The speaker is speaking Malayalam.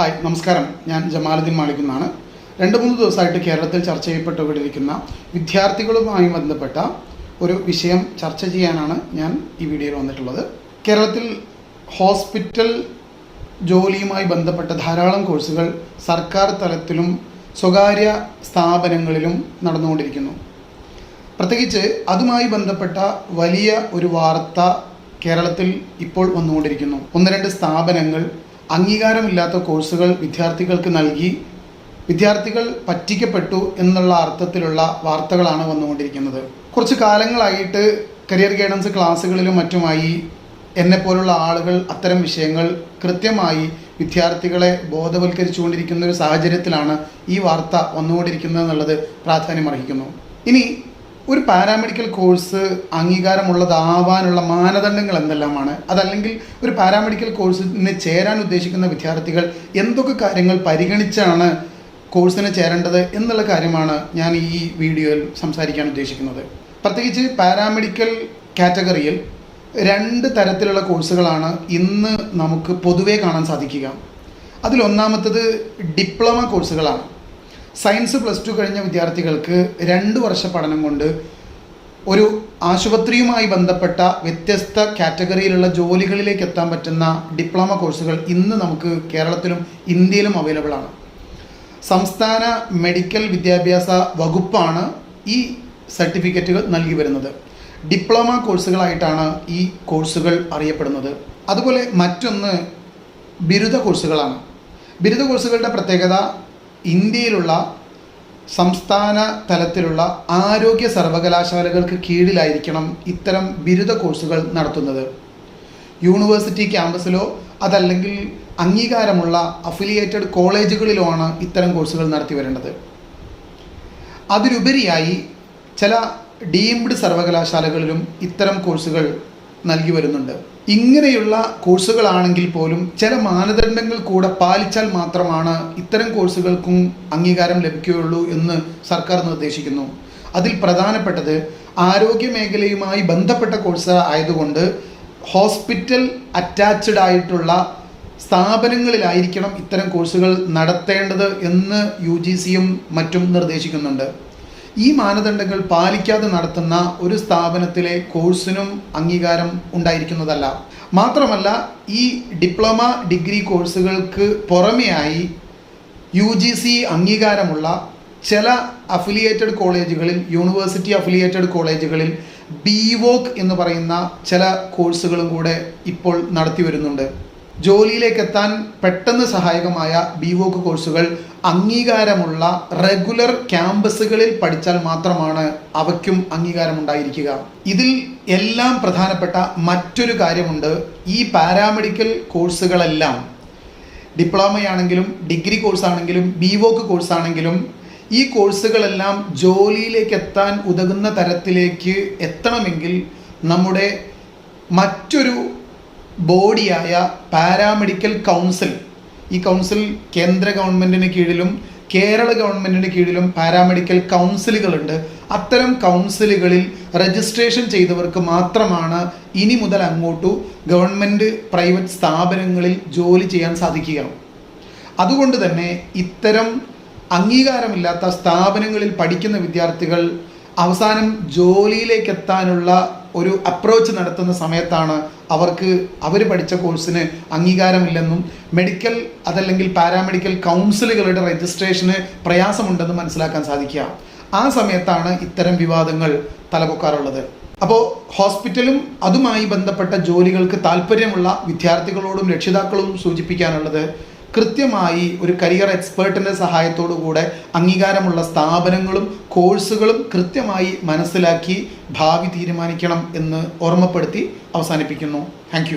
ഹായ് നമസ്കാരം. ഞാൻ ജമാലുദ്ദീൻ മാലിക് എന്നാണ്. രണ്ട് മൂന്ന് ദിവസമായിട്ട് കേരളത്തിൽ ചർച്ച ചെയ്യപ്പെട്ടുകൊണ്ടിരിക്കുന്ന വിദ്യാർത്ഥികളുമായി ബന്ധപ്പെട്ട ഒരു വിഷയം ചർച്ച ചെയ്യാനാണ് ഞാൻ ഈ വീഡിയോയിൽ വന്നിട്ടുള്ളത്. കേരളത്തിൽ ഹോസ്പിറ്റൽ ജോലിയുമായി ബന്ധപ്പെട്ട ധാരാളം കോഴ്സുകൾ സർക്കാർ തലത്തിലും സ്വകാര്യ സ്ഥാപനങ്ങളിലും നടന്നുകൊണ്ടിരിക്കുന്നു. പ്രത്യേകിച്ച് അതുമായി ബന്ധപ്പെട്ട വലിയ ഒരു വാർത്ത കേരളത്തിൽ ഇപ്പോൾ വന്നുകൊണ്ടിരിക്കുന്നു. ഒന്ന് രണ്ട് സ്ഥാപനങ്ങൾ അംഗീകാരമില്ലാത്ത കോഴ്സുകൾ വിദ്യാർത്ഥികൾക്ക് നൽകി വിദ്യാർത്ഥികൾ പറ്റിക്കപ്പെട്ടു എന്നുള്ള അർത്ഥത്തിലുള്ള വാർത്തകളാണ് വന്നുകൊണ്ടിരിക്കുന്നത്. കുറച്ച് കാലങ്ങളായിട്ട് കരിയർ ഗൈഡൻസ് ക്ലാസ്സുകളിലും മറ്റുമായി എന്നെപ്പോലുള്ള ആളുകൾ അത്തരം വിഷയങ്ങൾ കൃത്യമായി വിദ്യാർത്ഥികളെ ബോധവൽക്കരിച്ചുകൊണ്ടിരിക്കുന്ന ഒരു സാഹചര്യത്തിലാണ് ഈ വാർത്ത വന്നുകൊണ്ടിരിക്കുന്നത് എന്നുള്ളത് പ്രാധാന്യമർഹിക്കുന്നു. ഇനി ഒരു പാരാമെഡിക്കൽ കോഴ്സ് അംഗീകാരമുള്ളതാവാനുള്ള മാനദണ്ഡങ്ങൾ എന്തെല്ലാമാണ്? അതല്ലെങ്കിൽ ഒരു പാരാമെഡിക്കൽ കോഴ്സിന് ചേരാൻ ഉദ്ദേശിക്കുന്ന വിദ്യാർത്ഥികൾ എന്തൊക്കെ കാര്യങ്ങൾ പരിഗണിച്ചാണ് കോഴ്സിന് ചേരേണ്ടത് എന്നുള്ള കാര്യമാണ് ഞാൻ ഈ വീഡിയോയിൽ സംസാരിക്കാൻ ഉദ്ദേശിക്കുന്നത്. പ്രത്യേകിച്ച് പാരാമെഡിക്കൽ കാറ്റഗറിയിൽ രണ്ട് തരത്തിലുള്ള കോഴ്സുകളാണ് ഇന്ന് നമുക്ക് പൊതുവേ കാണാൻ സാധിക്കുക. അതിലൊന്നാമത്തത് ഡിപ്ലോമ കോഴ്സുകളാണ്. സയൻസ് പ്ലസ് ടു കഴിഞ്ഞ വിദ്യാർത്ഥികൾക്ക് രണ്ട് വർഷ പഠനം കൊണ്ട് ഒരു ആശുപത്രിയുമായി ബന്ധപ്പെട്ട വ്യത്യസ്ത കാറ്റഗറിയിലുള്ള ജോലികളിലേക്ക് എത്താൻ പറ്റുന്ന ഡിപ്ലോമ കോഴ്സുകൾ ഇന്ന് നമുക്ക് കേരളത്തിലും ഇന്ത്യയിലും അവൈലബിൾ ആണ്. സംസ്ഥാന മെഡിക്കൽ വിദ്യാഭ്യാസ വകുപ്പാണ് ഈ സർട്ടിഫിക്കറ്റുകൾ നൽകി വരുന്നത്. ഡിപ്ലോമ കോഴ്സുകളായിട്ടാണ് ഈ കോഴ്സുകൾ അറിയപ്പെടുന്നത്. അതുപോലെ മറ്റൊന്ന് ബിരുദ കോഴ്സുകളാണ്. ബിരുദ കോഴ്സുകളുടെ പ്രത്യേകത ഇന്ത്യയിലുള്ള സംസ്ഥാന തലത്തിലുള്ള ആരോഗ്യ സർവകലാശാലകൾക്ക് കീഴിലായിരിക്കണം ഇത്തരം ബിരുദ കോഴ്സുകൾ നടത്തുന്നത്. യൂണിവേഴ്സിറ്റി ക്യാമ്പസിലോ അതല്ലെങ്കിൽ അംഗീകാരമുള്ള അഫിലിയേറ്റഡ് കോളേജുകളിലോ ആണ് ഇത്തരം കോഴ്സുകൾ നടത്തി വരേണ്ടത്. അതിലുപരിയായി ചില ഡീംഡ് സർവകലാശാലകളിലും ഇത്തരം കോഴ്സുകൾ നൽകി വരുന്നുണ്ട്. ഇങ്ങനെയുള്ള കോഴ്സുകളാണെങ്കിൽ പോലും ചില മാനദണ്ഡങ്ങൾ കൂടെ പാലിച്ചാൽ മാത്രമാണ് ഇത്തരം കോഴ്സുകൾക്കും അംഗീകാരം ലഭിക്കുകയുള്ളൂ എന്ന് സർക്കാർ നിർദ്ദേശിക്കുന്നു. അതിൽ പ്രധാനപ്പെട്ടത് ആരോഗ്യ മേഖലയുമായി ബന്ധപ്പെട്ട കോഴ്സ് ആയതുകൊണ്ട് ഹോസ്പിറ്റൽ അറ്റാച്ച്ഡ് ആയിട്ടുള്ള സ്ഥാപനങ്ങളിലായിരിക്കണം ഇത്തരം കോഴ്സുകൾ നടത്തേണ്ടത് എന്ന് യു ജി സിയും മറ്റും നിർദ്ദേശിക്കുന്നുണ്ട്. ഈ മാനദണ്ഡങ്ങൾ പാലിക്കാതെ നടത്തുന്ന ഒരു സ്ഥാപനത്തിലെ കോഴ്സിനും അംഗീകാരം ഉണ്ടായിരിക്കുന്നതല്ല. മാത്രമല്ല ഈ ഡിപ്ലോമ ഡിഗ്രി കോഴ്സുകൾക്ക് പുറമെയായി യു ജി സി അംഗീകാരമുള്ള ചില അഫിലിയേറ്റഡ് കോളേജുകളിൽ യൂണിവേഴ്സിറ്റി അഫിലിയേറ്റഡ് കോളേജുകളിൽ ബി വോക്ക് എന്ന് പറയുന്ന ചില കോഴ്സുകളും കൂടെ ഇപ്പോൾ നടത്തി വരുന്നുണ്ട്. ജോലിയിലേക്ക് എത്താൻ പെട്ടെന്ന് സഹായകമായ ബി വോക്ക് കോഴ്സുകൾ അംഗീകാരമുള്ള റെഗുലർ ക്യാമ്പസുകളിൽ പഠിച്ചാൽ മാത്രമാണ് അവയ്ക്കും അംഗീകാരമുണ്ടായിരിക്കുക. ഇതിൽ എല്ലാം പ്രധാനപ്പെട്ട മറ്റൊരു കാര്യമുണ്ട്. ഈ പാരാമെഡിക്കൽ കോഴ്സുകളെല്ലാം ഡിപ്ലോമയാണെങ്കിലും ഡിഗ്രി കോഴ്സാണെങ്കിലും ബി വോക്ക് കോഴ്സാണെങ്കിലും ഈ കോഴ്സുകളെല്ലാം ജോലിയിലേക്ക് എത്താൻ ഉതകുന്ന തരത്തിലേക്ക് എത്തണമെങ്കിൽ നമ്മുടെ മറ്റൊരു ബോഡിയായ പാരാമെഡിക്കൽ കൗൺസിൽ. ഈ കൗൺസിൽ കേന്ദ്ര ഗവൺമെന്റിന് കീഴിലും കേരള ഗവൺമെന്റിന് കീഴിലും പാരാമെഡിക്കൽ കൗൺസിലുകളുണ്ട്. അത്തരം കൗൺസിലുകളിൽ രജിസ്ട്രേഷൻ ചെയ്തവർക്ക് മാത്രമാണ് ഇനി മുതൽ അങ്ങോട്ടു ഗവൺമെന്റ് പ്രൈവറ്റ് സ്ഥാപനങ്ങളിൽ ജോലി ചെയ്യാൻ സാധിക്കുക. അതുകൊണ്ട് തന്നെ ഇത്തരം അംഗീകാരമില്ലാത്ത സ്ഥാപനങ്ങളിൽ പഠിക്കുന്ന വിദ്യാർത്ഥികൾ അവസാനം ജോലിയിലേക്ക് എത്താനുള്ള ഒരു അപ്രോച്ച് നടത്തുന്ന സമയത്താണ് അവർക്ക് അവർ പഠിച്ച കോഴ്സിന് അംഗീകാരമില്ലെന്നും മെഡിക്കൽ അതല്ലെങ്കിൽ പാരാമെഡിക്കൽ കൗൺസിലുകളുടെ രജിസ്ട്രേഷന് പ്രയാസമുണ്ടെന്നും മനസ്സിലാക്കാൻ സാധിക്കുക. ആ സമയത്താണ് ഇത്തരം വിവാദങ്ങൾ തലപൊക്കാറുള്ളത്. അപ്പോൾ ഹോസ്പിറ്റലും അതുമായി ബന്ധപ്പെട്ട ജോലികൾക്ക് താല്പര്യമുള്ള വിദ്യാർത്ഥികളോടും രക്ഷിതാക്കളോടും സൂചിപ്പിക്കാനുള്ളത് കൃത്യമായി ഒരു കരിയർ എക്സ്പേർട്ടിന്റെ സഹായത്തോടു കൂടെ അംഗീകാരമുള്ള സ്ഥാപനങ്ങളും കോഴ്സുകളും കൃത്യമായി മനസ്സിലാക്കി ഭാവി തീരുമാനിക്കണം എന്ന് ഓർമ്മപ്പെടുത്തി അവസാനിപ്പിക്കുന്നു. താങ്ക്